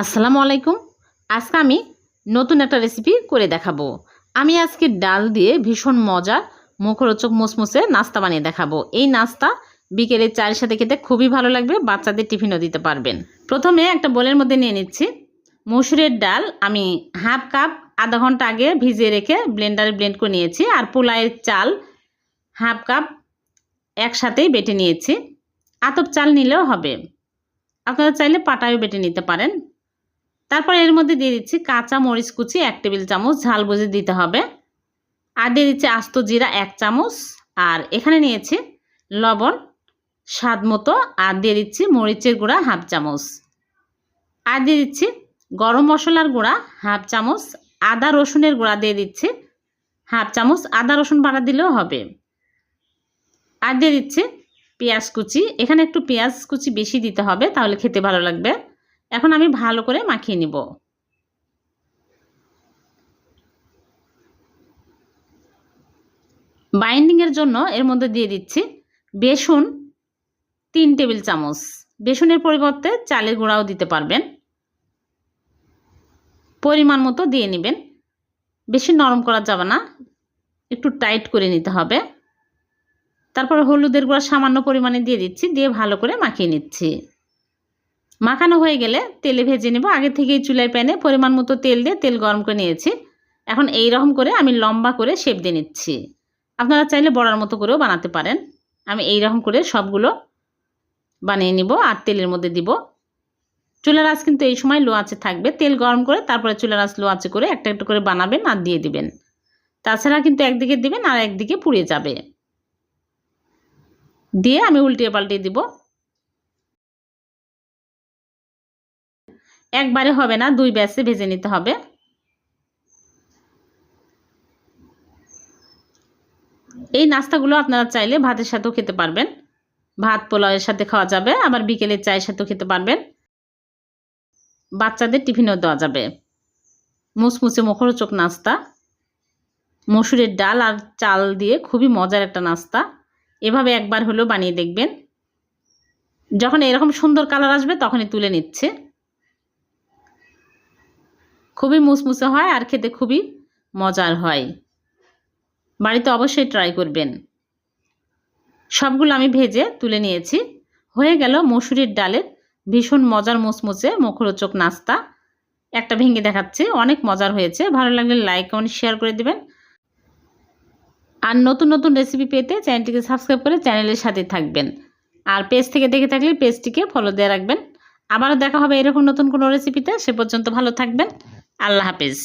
আসসালামু আলাইকুম। আজকে আমি নতুন একটা রেসিপি করে দেখাবো। আমি আজকে ডাল দিয়ে ভীষণ মজার মুখরোচক মুসমুসে নাস্তা বানিয়ে দেখাবো। এই নাস্তা বিকেলে চায়ের সাথে খেতে খুবই ভালো লাগবে, বাচ্চাদের টিফিনও দিতে পারবেন। প্রথমে একটা বোলের মধ্যে নিয়ে নিচ্ছি। মসুরের ডাল আমি হাফ কাপ, আধা ঘণ্টা আগে ভিজিয়ে রেখে ব্লেন্ডারে ব্লেন্ড করে নিয়েছি আর পোলাইয়ের চাল হাফ কাপ একসাথেই বেটে নিয়েছি। আতপ চাল নিলেও হবে। আপনারা চাইলে পাটায়ও বেটে নিতে পারেন। তারপর এর মধ্যে দিয়ে দিচ্ছি কাঁচা মরিচ কুচি, এক টেবিল চামচ, ঝাল বুঝে দিতে হবে। আর দিয়ে দিচ্ছি আস্ত জিরা, এক চামচ। আর এখানে নিয়েছি লবণ, স্বাদ মতো। আর দিয়ে দিচ্ছি মরিচের গুঁড়া, হাফ চামচ। আর দিয়ে দিচ্ছি গরম মশলার গুঁড়া, হাফ চামচ। আদা রসুনের গুঁড়া দিয়ে দিচ্ছি, হাফ চামচ। আদা রসুন বাটা দিলেও হবে। আর দিয়ে দিচ্ছি পেঁয়াজ কুচি। এখানে একটু পেঁয়াজ কুচি বেশি দিতে হবে, তাহলে খেতে ভালো লাগবে। এখন আমি ভালো করে মাখিয়ে নিব। বাইন্ডিংয়ের জন্য এর মধ্যে দিয়ে দিচ্ছি বেসন তিন টেবিল চামচ। বেসনের পরিবর্তে চালের গুঁড়াও দিতে পারবেন। পরিমাণ মতো দিয়ে নেবেন। বেশি নরম করা যাবে না। একটু টাইট করে নিতে হবে। তারপর হলুদের গুঁড়া সামান্য পরিমাণে দিয়ে দিচ্ছি, দিয়ে ভালো করে মাখিয়ে নিচ্ছি। মাখানো হয়ে গেলে তেলে ভেজে নেব। আগে থেকেই চুলার প্যানে পরিমাণ মতো তেল দিয়ে তেল গরম করে নিয়েছি। এখন এই রকম করে আমি লম্বা করে শেপ দিয়ে নিচ্ছি। আপনারা চাইলে বড়ার মতো করেও বানাতে পারেন। আমি এই রকম করে সবগুলো বানিয়ে নিব আর তেলের মধ্যে দিব। চুলার আঁচ কিন্তু এই সময় লো আঁচে থাকবে। তেল গরম করে তারপরে চুলার আঁচ লো আঁচে করে একটা একটা করে বানাবেন আর দিয়ে দিবেন। তাছাড়া কিন্তু একদিকে দিবেন আর একদিকে পুড়ে যাবে। দিয়ে আমি উল্টিয়ে পাল্টিয়ে দিব। একবারে হবে না, দুই ব্যাসে ভেজে নিতে হবে। এই নাস্তাগুলো আপনারা চাইলে ভাতের সাথেও খেতে পারবেন। ভাত পোলাওয়ের সাথে খাওয়া যাবে, আবার বিকেলের চায়ের সাথেও খেতে পারবেন। বাচ্চাদের টিফিনও দেওয়া যাবে। মুসমুসে মুখরোচক নাস্তা। মসুরের ডাল আর চাল দিয়ে খুবই মজার একটা নাস্তা। এভাবে একবার হলেও বানিয়ে দেখবেন। যখন এরকম সুন্দর কালার আসবে, তখনই তুলে নিচ্ছে। খুবই মুসমুসে হয় আর খেতে খুবই মজার হয়। বাড়িতে অবশ্যই ট্রাই করবেন। সবগুলো আমি ভেজে তুলে নিয়েছি। হয়ে গেল মসুরির ডালের ভীষণ মজার মুসমুসে মুখরোচক নাস্তা। একটা ভেঙে দেখাচ্ছে, অনেক মজার হয়েছে। ভালো লাগলে লাইক কমেন্ট শেয়ার করে দেবেন। আর নতুন নতুন রেসিপি পেতে চ্যানেলটিকে সাবস্ক্রাইব করে চ্যানেলের সাথে থাকবেন। আর পেজ থেকে দেখে থাকলে পেজটিকে ফলো দিয়ে রাখবেন। আবারও দেখা হবে এরকম নতুন কোনো রেসিপিতে সে পর্যন্ত ভালো থাকবেন। আল্লাহ হাফিজ।